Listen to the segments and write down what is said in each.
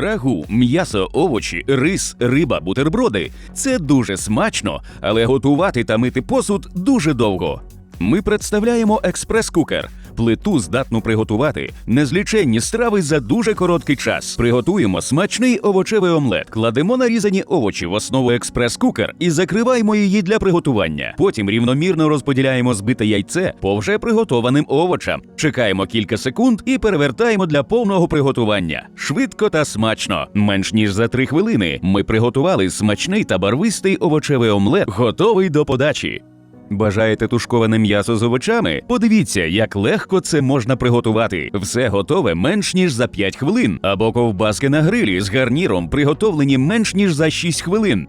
Рагу, м'ясо, овочі, рис, риба, бутерброди це дуже смачно, але готувати та мити посуд дуже довго. Ми представляємо експрес-кукер. Плиту здатну приготувати незліченні страви за дуже короткий час. Приготуємо смачний овочевий омлет, кладемо нарізані овочі в основу експрес-кукер і закриваємо її для приготування. Потім рівномірно розподіляємо збите яйце по вже приготованим овочам. Чекаємо кілька секунд і перевертаємо для повного приготування. Швидко та смачно. Менш ніж за три хвилини. Ми приготували смачний та барвистий овочевий омлет, готовий до подачі. Бажаєте тушковане м'ясо з овочами? Подивіться, як легко це можна приготувати. Все готове менш ніж за 5 хвилин, або ковбаски на грилі з гарніром приготовлені менш ніж за 6 хвилин.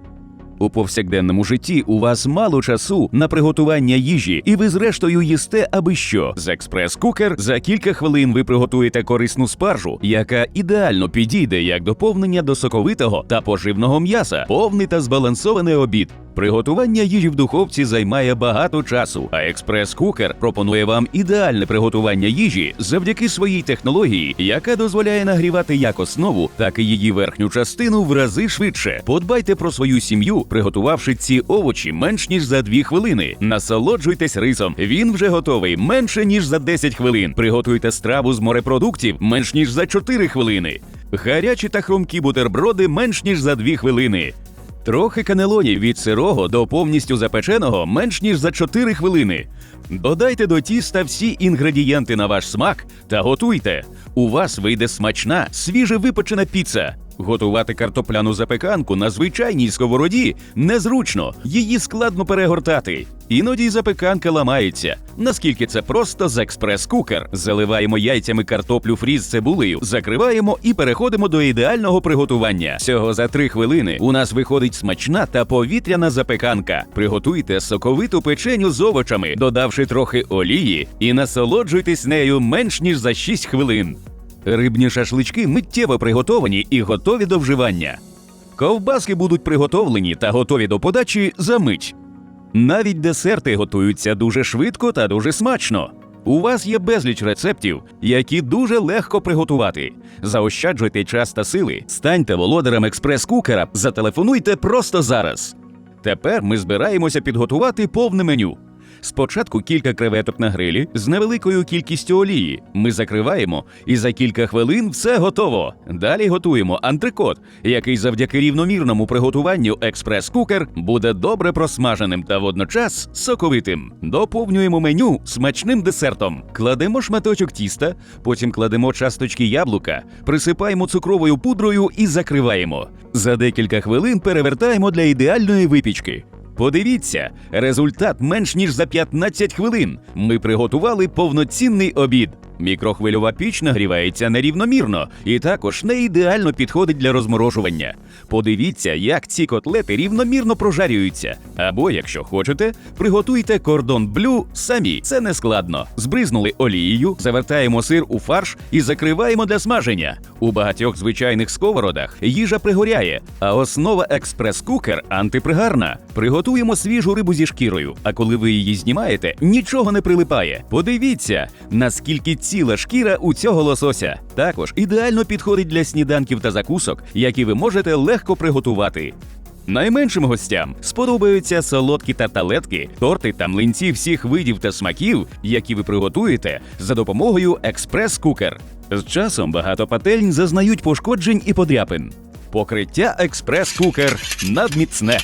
У повсякденному житті у вас мало часу на приготування їжі, і ви зрештою їсте аби що. З експрес-кукер за кілька хвилин ви приготуєте корисну спаржу, яка ідеально підійде як доповнення до соковитого та поживного м'яса, повний та збалансований обід. Приготування їжі в духовці займає багато часу, а експрес-кукер пропонує вам ідеальне приготування їжі завдяки своїй технології, яка дозволяє нагрівати як основу, так і її верхню частину в рази швидше. Подбайте про свою сім'ю, приготувавши ці овочі менш ніж за 2 хвилини. Насолоджуйтесь рисом. Він вже готовий менше ніж за 10 хвилин. Приготуйте страву з морепродуктів менш ніж за 4 хвилини. Гарячі та хрумкі бутерброди менш ніж за 2 хвилини. Трохи канелоні від сирого до повністю запеченого менш ніж за 4 хвилини. Додайте до тіста всі інгредієнти на ваш смак та готуйте. У вас вийде смачна, свіже випечена піца. Готувати картопляну запеканку на звичайній сковороді незручно, її складно перегортати. Іноді запеканка ламається. Наскільки це просто з експрес-кукер. Заливаємо яйцями картоплю фрі з цибулею, закриваємо і переходимо до ідеального приготування. Всього за три хвилини у нас виходить смачна та повітряна запеканка. Приготуйте соковиту печеню з овочами, додавши трохи олії, і насолоджуйтесь нею менш ніж за 6 хвилин. Рибні шашлички миттєво приготовані і готові до вживання. Ковбаски будуть приготовлені та готові до подачі за мить. Навіть десерти готуються дуже швидко та дуже смачно. У вас є безліч рецептів, які дуже легко приготувати. Заощаджуйте час та сили, станьте володарем експрес-кукера, зателефонуйте просто зараз. Тепер ми збираємося підготувати повне меню. Спочатку кілька креветок на грилі з невеликою кількістю олії. Ми закриваємо, і за кілька хвилин все готово. Далі готуємо антрикот, який завдяки рівномірному приготуванню експрес-кукер буде добре просмаженим та водночас соковитим. Доповнюємо меню смачним десертом. Кладемо шматочок тіста, потім кладемо часточки яблука, присипаємо цукровою пудрою і закриваємо. За декілька хвилин перевертаємо для ідеальної випічки. Подивіться, результат менш ніж за 15 хвилин. Ми приготували повноцінний обід. Мікрохвильова піч нагрівається нерівномірно і також не ідеально підходить для розморожування. Подивіться, як ці котлети рівномірно прожарюються. Або, якщо хочете, приготуйте кордон блю самі. Це не складно. Збризнули олією, завертаємо сир у фарш і закриваємо для смаження. У багатьох звичайних сковородах їжа пригоряє, а основа експрес-кукер антипригарна. Приготуємо свіжу рибу зі шкірою, а коли ви її знімаєте, нічого не прилипає. Подивіться, наскільки ціла шкіра у цього лосося. Також ідеально підходить для сніданків та закусок, які ви можете легко приготувати. Найменшим гостям сподобаються солодкі тарталетки, торти та млинці всіх видів та смаків, які ви приготуєте за допомогою експрес-кукер. З часом багато пательнь зазнають пошкоджень і подряпин. Покриття експрес-кукер надміцне.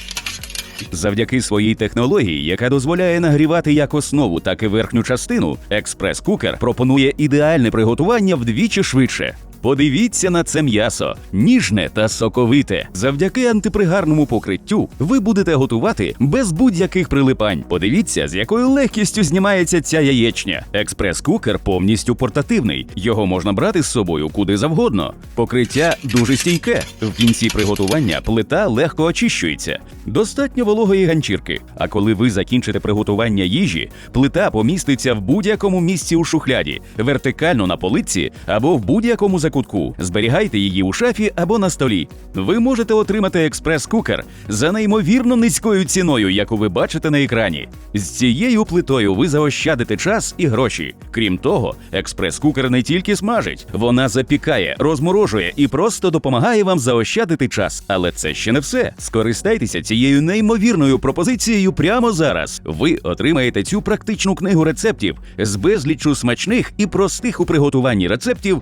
Завдяки своїй технології, яка дозволяє нагрівати як основу, так і верхню частину, експрес-кукер пропонує ідеальне приготування вдвічі швидше. Подивіться на це м'ясо, ніжне та соковите. Завдяки антипригарному покриттю ви будете готувати без будь-яких прилипань. Подивіться, з якою легкістю знімається ця яєчня. Експрес-кукер повністю портативний. Його можна брати з собою куди завгодно. Покриття дуже стійке. В кінці приготування плита легко очищується. Достатньо вологої ганчірки. А коли ви закінчите приготування їжі, плита поміститься в будь-якому місці у шухляді, вертикально на полиці або в будь-якому закутку закутку. Зберігайте її у шафі або на столі. Ви можете отримати експрес-кукер за неймовірно низькою ціною, яку ви бачите на екрані. З цією плитою ви заощадите час і гроші. Крім того, експрес-кукер не тільки смажить, вона запікає, розморожує і просто допомагає вам заощадити час. Але це ще не все. Скористайтеся цією неймовірною пропозицією прямо зараз. Ви отримаєте цю практичну книгу рецептів з безліччю смачних і простих у приготуванні рецептів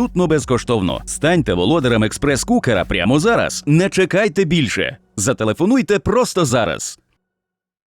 абсолютно безкоштовно. Станьте володарем експрес-кукера прямо зараз. Не чекайте більше. Зателефонуйте просто зараз.